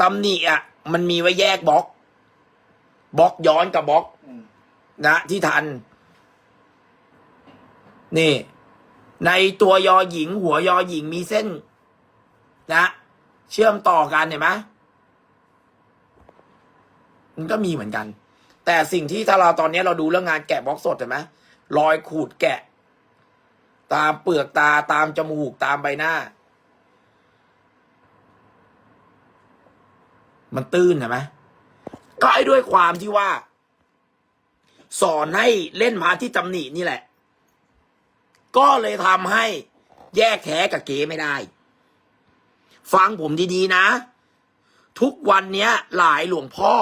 ตำหนิอะ มันมีไว้แยกบล็อกบล็อกย้อนกับบล็อกนะ ที่ทัน นี่ ในตัวยอหญิง หัวยอหญิงมีเส้น นะ เชื่อมต่อกันเห็นไหมมันก็มีเหมือนกัน แต่สิ่งที่ถ้าเราตอนนี้เราดูเรื่องงานแกะบล็อกสดเห็นไหมรอยขูดแกะ ตามเปลือกตาตามจมูกตามใบหน้า มันตื้นเห็นไหมก็ไอ้ด้วยความที่ว่า สอนให้เล่นพาที่ตำหนินี่แหละ ก็เลยทำให้แยกแท้กับเก๋ไม่ได้ ฟังผมดีๆนะ ทุกวันเนี้ย หลายหลวงพ่อ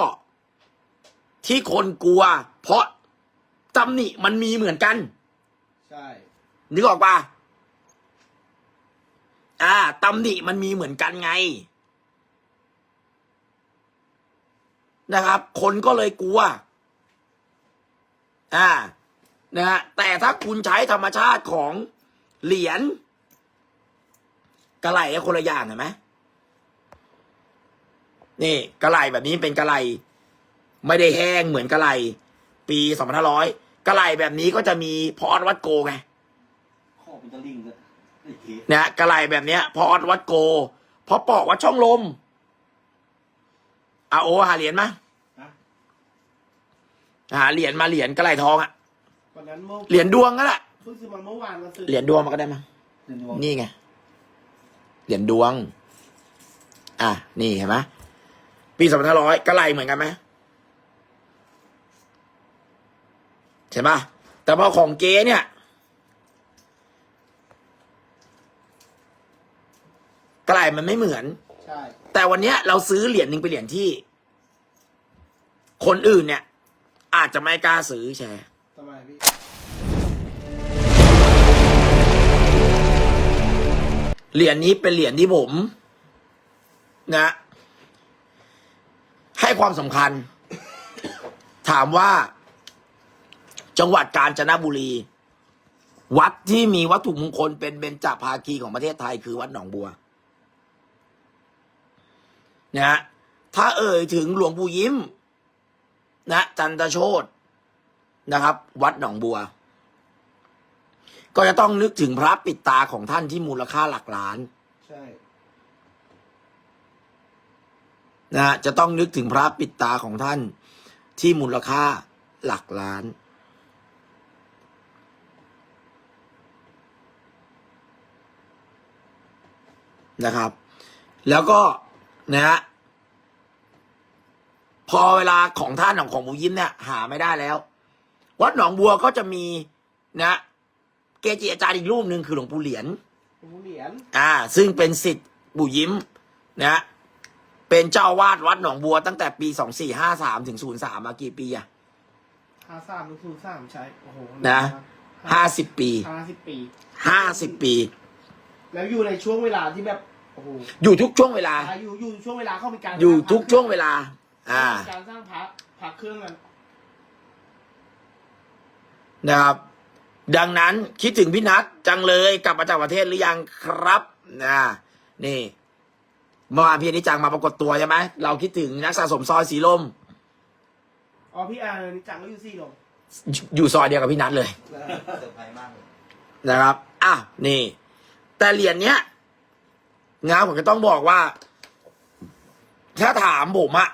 ที่คนกลัว เพราะตำหนิมันมีเหมือนกัน ใช่ นึกออกปะอ่าตำหนิมันมีเหมือนกันไง นะครับ คนก็เลยกลัว อ่า นะฮะ แต่ถ้าคุณใช้ธรรมชาติของเหรียญกระไหลคนละอย่างเห็นไหมนี่กระไหลแบบนี้เป็นกระไหลไม่ได้แห้งเหมือนกระไหลปีสองพันห้าร้อยกระไหลแบบนี้ก็จะมีพออดวัดโกไงข้อเป็นตะลิงเลยไอ้เก๋นะฮะกระไหลแบบเนี้ย พออดวัดโก พอปอกวัดช่องลม อาโอหาเหรียญมาฮะหาเหรียญมาเหรียญกระไหลทองอะวันนั้นเมื่อเหรียญดวงก็แหละเพิ่งซื้อมาเมื่อวานมาซื้อเหรียญดวงมาก็ได้มั้งเหรียญดวงนี่ไงเหรียญดวง อะนี่เห็นไหมปีสองพันห้าร้อยกระไหลเหมือนกันไหมใช่ปะแต่พอของเก๊เนี่ยกระไหลมันไม่เหมือนใช่ แต่วันเนี้ยเราซื้อเหรียญหนึ่งเป็นเหรียญที่ คนอื่นเนี่ย อาจจะไม่กล้าซื้อแชร์ ทำไมพี่ เหรียญนี้เป็นเหรียญที่ผม นะ ให้ความสำคัญ ถามว่า จังหวัดกาญจนบุรี วัดที่มีวัตถุมงคลเป็นเบญจภาคีของประเทศไทยคือวัดหนองบัว นะฮะถ้าเอ่ยถึงหลวงปู่ยิ้ม นะจันทโชตนะครับ วัดหนองบัว ก็จะต้องนึกถึงพระปิดตาของท่านที่มูลค่าหลักล้านใช่นะฮะจะต้องนึกถึงพระปิดตาของท่านที่มูลค่าหลักล้าน นะครับ แล้วก็ นะฮะพอเวลาของท่านของของบูยิ้มเนี่ย หาไม่ได้แล้ว วัดหนองบัวก็จะมีนะเกจิอาจารย์อีกรูปหนึ่งคือหลวงปู่เหรียญผู้เหรียญอ่า ซึ่งเป็นสิทธิ์ปู่ยิ้มนะเป็นเจ้าอาวาดวัดหนองบัวตั้งแต่ปีสองสี่ห้าสามถึงศูนย์สามมากี่ปีอะห้าสามหรือศูนย์สามใช้โอ้โหนะห้าสิบปีห้าสิบปีห้าสิบปี แล้วอยู่ในช่วงเวลาที่แบบ โอ้โหอยู่ทุกช่วงเวลา อ่าอยู่อยู่ช่วงเวลาเข้ามีการอยู่สร้างพระทุกช่วงเวลา อ่ามีการสร้างพระพระเครื่องกันนะครับ ดังนั้นคิดถึงพี่นัทจังเลยกลับมาจากประเทศหรือยังครับนะนี่เมื่อวานพี่อนิจังมาปรากฏตัวใช่ไหมเราคิดถึงนักสะสมซอยสีลม อ๋อพี่อาร์นี่จังก็อยู่สี่ลมอยู่ซอยเดียวกับพี่นัทเลยเซอร์ไพรส์มากเลยนะครับอะนี่ แต่เหรียญเนี้ย นะผมจะต้องบอกว่า ถ้าถามผมอะ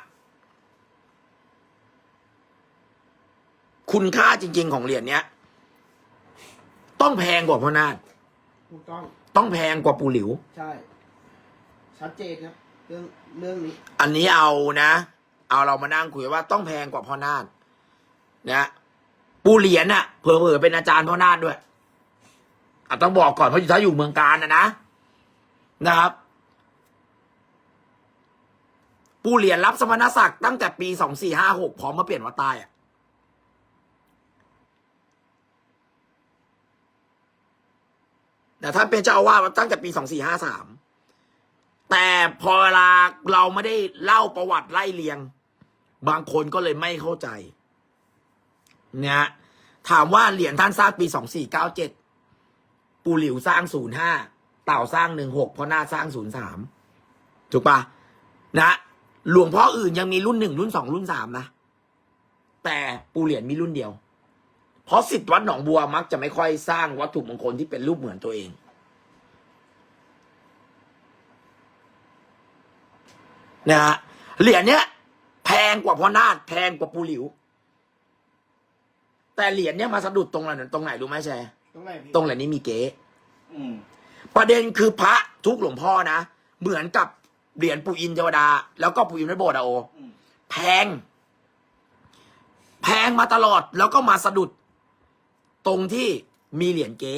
คุณค่าจริง ๆ ของเหรียญเนี้ย ต้องแพงกว่าพ่อนาฏถูกต้องต้องแพงกว่าปูหลิว ใช่ ชัดเจนครับ เรื่องเรื่องนี้ อันนี้เอานะ เอาเรามานั่งคุยว่าต้องแพงกว่าพ่อนาฏนะปูเหรียญอะเผลอๆเป็นอาจารย์พ่อนาฏด้วยอะต้องบอกก่อนเพราะถ้าอยู่เมืองการนะนะ นะครับปูเหรียญรับสมณศักดิ์ตั้งแต่ปีสองสี่ห้าหกพร้อมมาเปลี่ยนวัดใต้อะแต่ท่านเป็นเจ้าอาวาสตั้งแต่ปีสองสี่ห้าสามแต่พอเวลาเราไม่ได้เล่าประวัติไล่เรียง บางคนก็เลยไม่เข้าใจเนะฮะถามว่าเหรียญท่านสร้างปีสองสี่เก้าเจ็ดปูหลิวสร้างศูนย์ห้า เต่าสร้างหนึ่งหกเพราะหน้าสร้างศูนย์สามถูกปะนะ หลวงพ่ออื่นยังมีรุ่นหนึ่งรุ่นสองรุ่นสามนะ แต่ปูเหรียญมีรุ่นเดียว เพราะสิทธิ์วัดหนองบัวมักจะไม่ค่อยสร้างวัตถุมงคลที่เป็นรูปเหมือนตัวเองนะฮะเหรียญเนี้ยแพงกว่าพ่อนาฏแพงกว่าปูหลิว แต่เหรียญเนี้ยมาสะดุดตรงไหนตรงไหนรู้ไหมแชร์ตรงไหนพี่ตรงเหรียญนี้มีเก๊อืม ประเด็นคือพระทุกหลวงพ่อนะ เหมือนกับเหรียญปู่อินเทวดา แล้วก็ปู่อินพระโบสถ์อะโออืมแพง แพงมาตลอดแล้วก็มาสะดุด ตรงที่มีเหรียญเก๊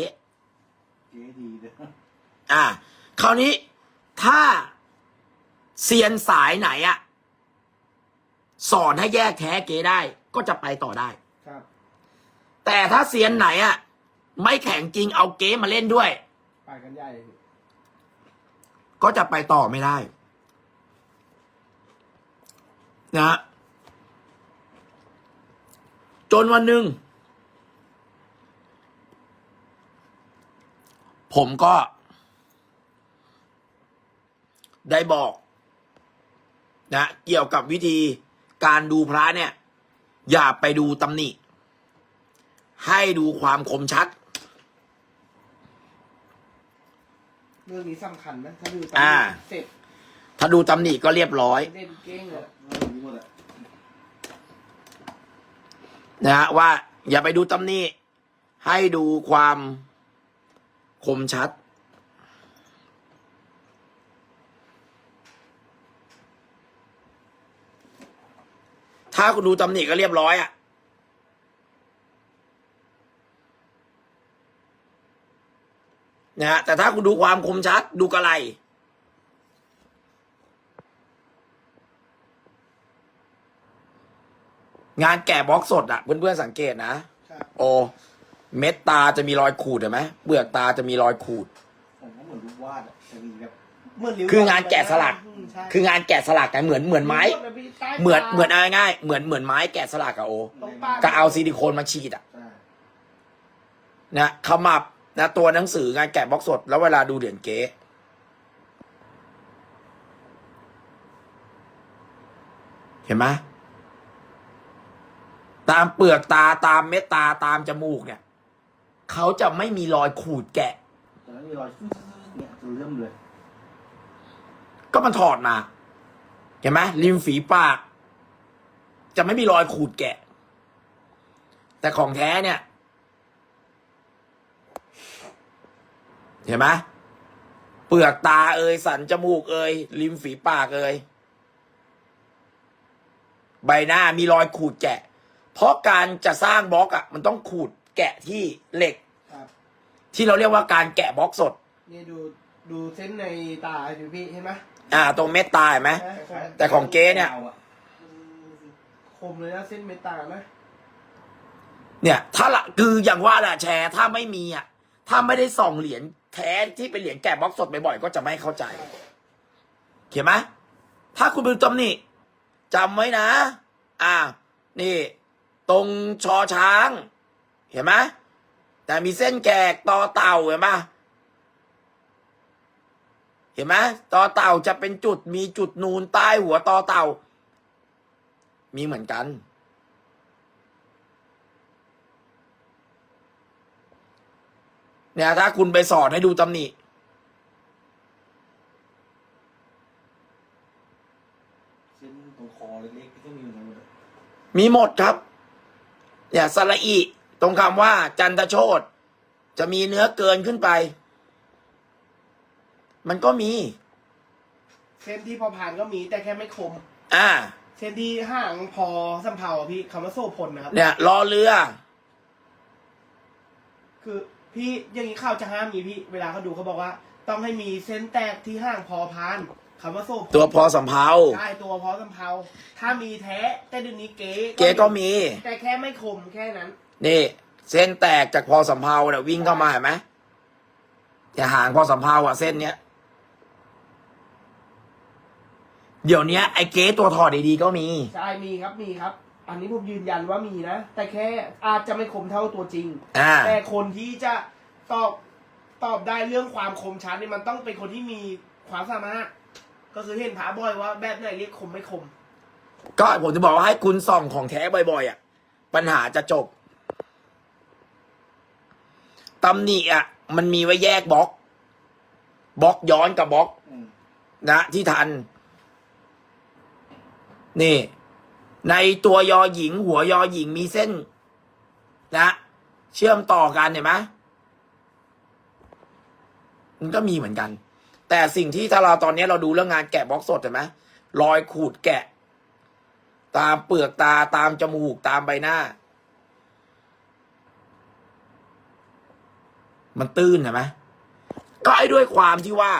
เก๋ดีเลยอ่า คราวนี้ถ้าเซียนสายไหนอะสอนให้แยกแท้เก๊ได้ ก็จะไปต่อได้ครับแต่ถ้าเซียนไหนอะไม่แข็งจริงเอาเก๊มาเล่นด้วย ไปกันใหญ่ ก็จะไปต่อไม่ได้ นะ จนวันหนึ่ง ผมก็ ได้บอก นะ เกี่ยวกับวิธีการดูพระเนี่ย อย่าไปดูตำหนิ ให้ดูความคมชัด เรื่องนี้สำคัญนะถ้าดูอ่า เสร็จถ้าดูตำหนิก็เรียบร้อยเล่นเก้งเลยเออรู้หมดแหละนะฮะว่าอย่าไปดูตำหนิให้ดูความคมชัด ถ้าคุณดูตำหนิก็เรียบร้อยอะ นะฮะแต่ถ้าคุณดูความคมชัดดูกระไร งานแกะบล็อกสดอะเพื่อนๆสังเกตนะครับโอเม็ดตาจะมีรอยขูดเห็นไหมเปลือกตาจะมีรอยขูดผมก็เหมือนรูปวาดอะแต่มีแบบเหมือนริ้วคืองานแกะสลัก อืมใช่คืองานแกะสลักไงเหมือนเหมือนไม้ดเลยพี่ใต้เหมือนตาเหมือนเอาง่ายๆเหมือนเหมือนไม้แกะสลักอะโอตรงปาก ก็เอาซิลิโคนมาฉีดอะใช่นะขมับ นะตัวหนังสืองานแกะบล็อกสด แล้วเวลาดูเหรียญเก๊เห็นไหมตามเปลือกตาตามเม็ดตาตามจมูกเนี่ยเขาจะไม่มีรอยขูดแกะแต่แล้วมีรอยฟึ๊ดๆเนี่ยเริ่มเลย ก็มันถอดมา เห็นไหมริมฝีปาก จะไม่มีรอยขูดแกะ แต่ของแท้เนี่ย เห็นไหมเปลือกตาเอยสันจมูกเอยริมฝีปากเอยใบหน้ามีรอยขูดแกะ เพราะการจะสร้างบล็อกอะ่ะ มันต้องขูดแกะที่เหล็ก ครับที่เราเรียกว่าการแกะบล็อกสด นี่ดูดูเส้นในตาอยู่พี่เห็นไหมอ่า ตรงเม็ดตาเห็นไหม แต่ของเก๊เนี่ยอาอะคมเลยนะเส้นเมตานะเนี่ย ถ้าละคืออย่างว่าแหละแชร์ถ้าไม่มีอะ ถ้าไม่ได้ส่องเหรียญ แท้ที่เป็นเหรียญแกะบล็อกสดบ่อยๆก็จะไม่เข้าใจเขียนไหมถ้าคุณเป็นตำหนิจำไว้นะ อ่า นี่ ตรงชอช้าง เห็นไหมแต่มีเส้นแกกต่อเต่าเห็นไหมเห็นไหมต่อเต่าจะเป็นจุดมีจุดนูนใต้หัวต่อเต่า มีเหมือนกัน เนี่ย ถ้าคุณไปสอนให้ดูตำหนิเส้นตรงคอเล็กๆก็มีเหมือนกันหมดเลยมีหมดครับเนี่ยสระอีตรงคำว่า จันทโชตจะมีเนื้อเกินขึ้นไป มันก็มี เส้นที่พอผ่านก็มีแต่แค่ไม่คม อ่า เส้นที่ห่างพอสำเภาอะพี่คำว่าโซ่พลนะครับ เนี่ยรอเรือ คือ พี่อย่างนี้ข่าวจะห้ามมีพี่ เวลาเขาดูเขาบอกว่า ต้องให้มีเส้นแตกที่ห่างพอพานคำว่าโซ่พลตัวพอสำเพาใช่ตัวพอสำเภาถ้ามีแท้แต่เดี๋ยวนี้เก๋เก๊ก็มี แต่แค่ไม่คมแค่นั้น นี่ เส้นแตกจากพอสำเพาเนี่ยวิ่งเข้ามาเห็นไหมอย่าห่างพอสำเพาอะเส้นเนี้ยเดี๋ยวเนี้ยไอ้เก๊ตัวถอดดีๆก็มี ใช่มีครับมีครับ อันนี้ผมยืนยันว่ามีนะ แต่แค่อาจจะไม่คมเท่าตัวจริง อ่า แต่คนที่จะตอบตอบได้เรื่องความคมชัดเนี่ยมันต้องเป็นคนที่มีความสามารถ ก็คือเห็นผาบ่อยว่าแบบไหนเรียกคมไม่คม ก็ผมจะบอกว่าให้คุณส่องของแท้บ่อยๆอะ ปัญหาจะจบตำหนิอะ มันมีไว้แยกบล็อก บล็อกย้อนกับบล็อก อืม นะ ที่ทัน นี่ ในตัวยอหญิง หัวยอหญิงมีเส้น นะ เชื่อมต่อกันเห็นไหมมันก็มีเหมือนกัน แต่สิ่งที่ถ้าเราตอนนี้เราดูเรื่องงานแกะบล็อกสดเห็นไหมรอยขูดแกะ ตามเปลือกตาตามจมูกตามใบหน้า มันตื้นเห็นไหมก็ไอ้ด้วยความที่ว่า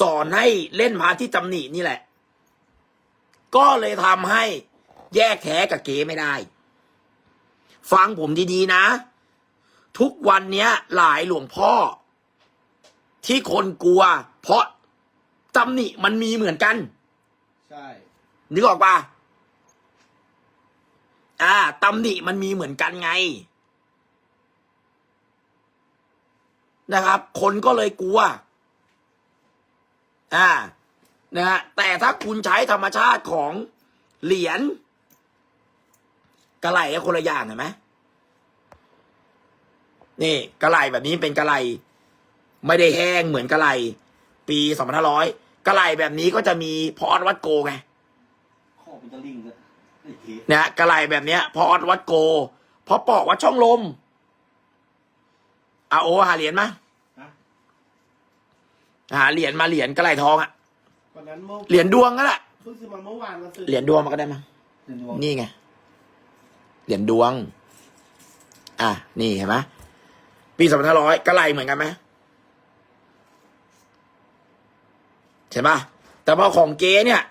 สอนให้เล่นพาทที่ตำหนินี่แหละ ก็เลยทำให้แยกแท้กับเก๋ไม่ได้ ฟังผมดีๆนะ ทุกวันเนี้ย หลายหลวงพ่อ ที่คนกลัว เพราะตำหนิมันมีเหมือนกัน ใช่นึกออกปะอ่าตำหนิมันมีเหมือนกันไง นะครับ คนก็เลยกลัว อ่า นะฮะแต่ถ้าคุณใช้ธรรมชาติของเหรียญกระไหลก็คนละอย่างเห็นไหมนี่กระไหลแบบนี้เป็นกระไหลไม่ได้แห้งเหมือนกระไหลปีสองพันห้าร้อยกระไหลแบบนี้ก็จะมีพออดวัดโกไงข้อเป็นตะลิงเลยไอ้เก๋นะกระไหลแบบเนี้ย พออดวัดโก พอปอกวัดช่องลมอาโอหาเหรียญมาฮะหาเหรียญมาเหรียญกระไหลทองอะ วันนั้นเมื่อเหรียญดวงก็แหละเพิ่งซื้อมาเมื่อวานมาซื้อเหรียญดวงมันก็ได้มั้งเป็นดวงนี่ไง เหรียญดวง อะ นี่เห็นไหมปีสองพันห้าร้อยกระไหลเหมือนกันไหมเห็นปะแต่พอของเก๊เนี่ย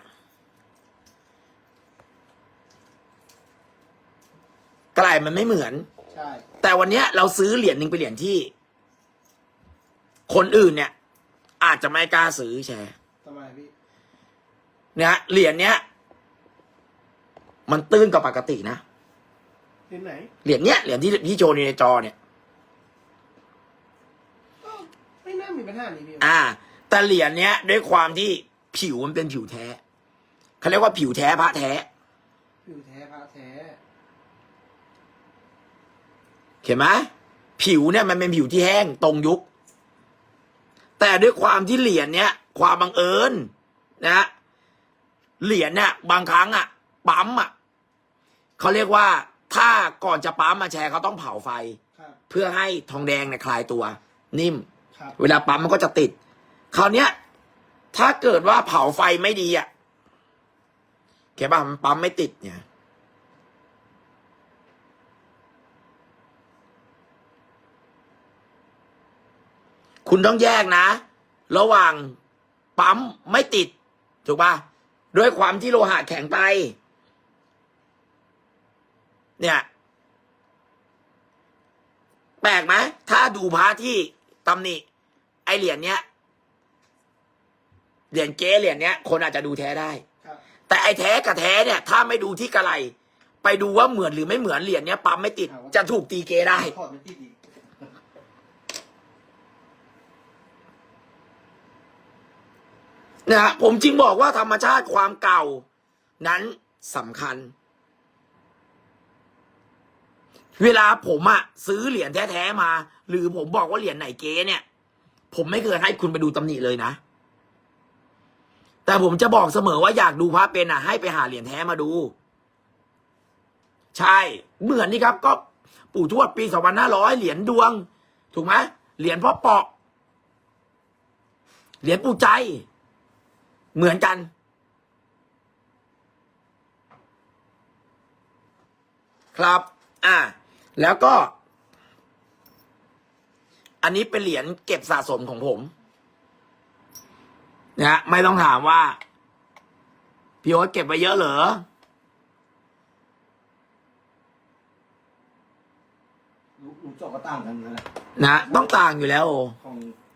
กระไหลมันไม่เหมือน ใช่แต่วันเนี้ยเราซื้อเหรียญหนึ่งเป็นเหรียญที่ คนอื่นเนี่ย อาจจะไม่กล้าซื้อแชร์ทำไมพี่ เนี่ยเหรียญเนี้ย มันตื้นกว่าปกตินะเห็นไหนเหรียญเนี้ยเหรียญที่ที่โชว์ในจอเนี่ย ก็ไม่น่ามีปัญหานี่พี่อ่า แต่เหรียญเนี้ย ด้วยความที่ผิวมันเป็นผิวแท้เขาเรียกว่าผิวแท้พระแท้ ผิวแท้พระแท้เห็นไหมผิวเนี่ยมันเป็นผิวที่แห้งตรงยุค แต่ด้วยความที่เหรียญเนี้ย ความบังเอิญนะ เหรียญเนี่ยบางครั้งอะปั๊มอะเขาเรียกว่าถ้าก่อนจะปั๊มมาแชร์เขาต้องเผาไฟ ครับ เพื่อให้ทองแดงเนี่ยคลายตัว นิ่ม ครับ เวลาปั๊มมันก็จะติด คราวเนี้ย ถ้าเกิดว่าเผาไฟไม่ดีอะเข้าป่ะมันปั๊มไม่ติดเนี่ย คุณต้องแยกนะ ระหว่างปั๊มไม่ติด ถูกป่ะ ด้วยความที่โลหะแข็งไป เนี่ยแปลกไหมถ้าดูพระที่ตำหนิไอเหรียญเนี้ยเหรียญเก๊เหรียญเนี้ย คนอาจจะดูแท้ได้ครับแต่ไอแท้กับแท้เนี่ย ถ้าไม่ดูที่กระไรไปดูว่าเหมือนหรือไม่เหมือนเหรียญเนี้ยปั๊มไม่ติดจะถูกตีเกได้ถอดไม่ติดอีก นะฮะผมจึงบอกว่าธรรมชาติความเก่า นั้นสำคัญ เวลาผมอะซื้อเหรียญแท้ๆมา หรือผมบอกว่าเหรียญไหนเก๊เนี่ย ผมไม่เคยให้คุณไปดูตำหนิเลยนะ แต่ผมจะบอกเสมอว่าอยากดูพระเป็นอะให้ไปหาเหรียญแท้มาดู ใช่ เหมือนนี่ครับ ก็ปู่ทวดปีสองพันห้าร้อยเหรียญดวง ถูกไหมเหรียญพ่อเปาะเหรียญปู่ใจ เหมือนกัน ครับ อ่า แล้วก็ อันนี้เป็นเหรียญเก็บสะสมของผมนะฮะไม่ต้องถามว่า พี่โอ๊ตเก็บไว้เยอะเหรอรู้รู้เจาะก็ต่างกันนะนะ ต้องต่างอยู่แล้วของ